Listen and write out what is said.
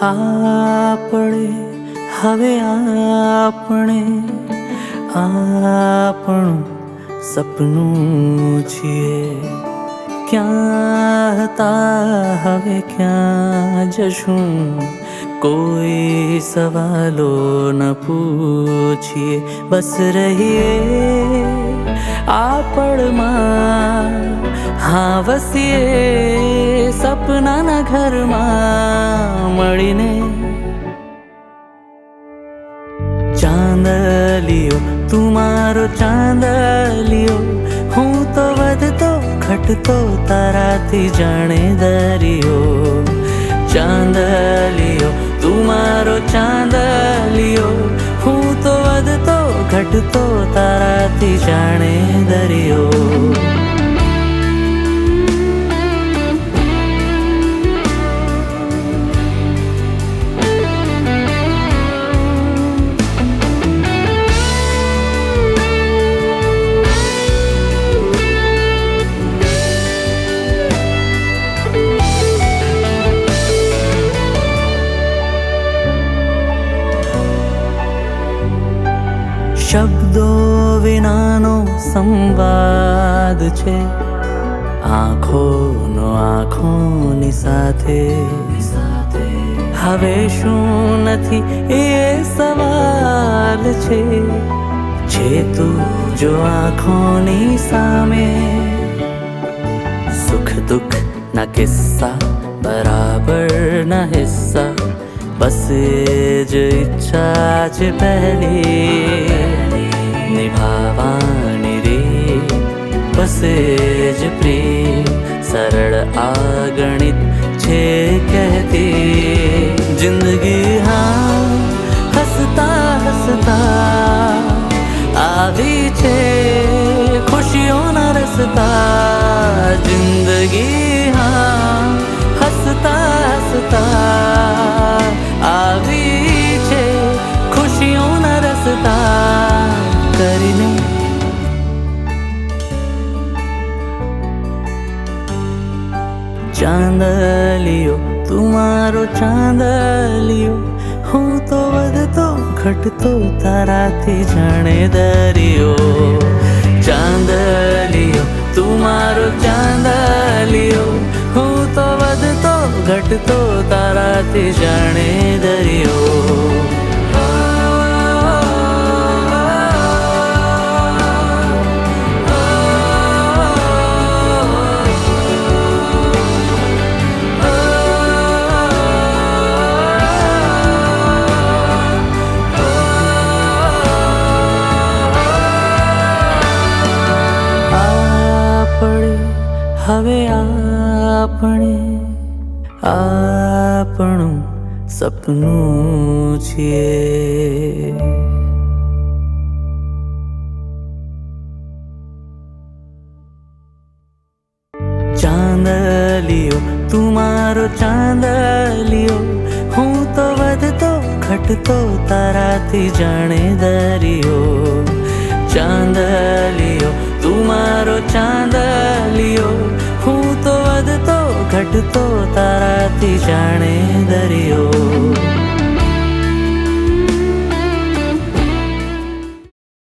આપણે હવે આપણે આપણું સપનું છીએ ક્યાં હતા હવે ક્યાં જશું કોઈ સવાલો ન પૂછીએ બસ રહીએ આપણમાં હા વસીએ સપનાના ઘરમાં મળીને ચાંદલિયો તું મારો ચાંદલિયો હું તો વધતો ઘટતો તારાથી જાણે દરિયો. ચાંદલિયો તું મારો ચાંદલિયો હું તો વધતો ઘટતો તારાથી જાણે દરિયો. શબ્દો વિનાનો સંવાદ છે. આંખોનો આંખોની સાથે. હવે શું નથી એ સવાલ છે. છે તું જો આંખોની સામે. સુખ દુઃખ ના કિસ્સા, બરાબર ના હિસ્સા. बसेज इच्छा च पहली निभावाणि रे बसेज प्रेम सरल आगणित छे कहते। जिंदगी हाँ हसता हसता। हा छे खुशियों न रसता। जिंदगी મારો ચાંદલિયો હું તો વધતો ઘટતો તારાથી જાણે દરિયો. ચાંદલિયો તું મારો ચાંદલિયો હું તો વધતો ઘટતો તારાથી જાણે દરિયો. હવે આપણે, આપણું સપનું છીએ ચાંદલિયો તું મારો ચાંદલિયો હું તો વધતો ઘટતો તારાથી જાણે દરિયો. ચાંદલિયો તું મારો ચાંદલિયો તો વધતો ઘટતો તારાથી જાણે દરિયો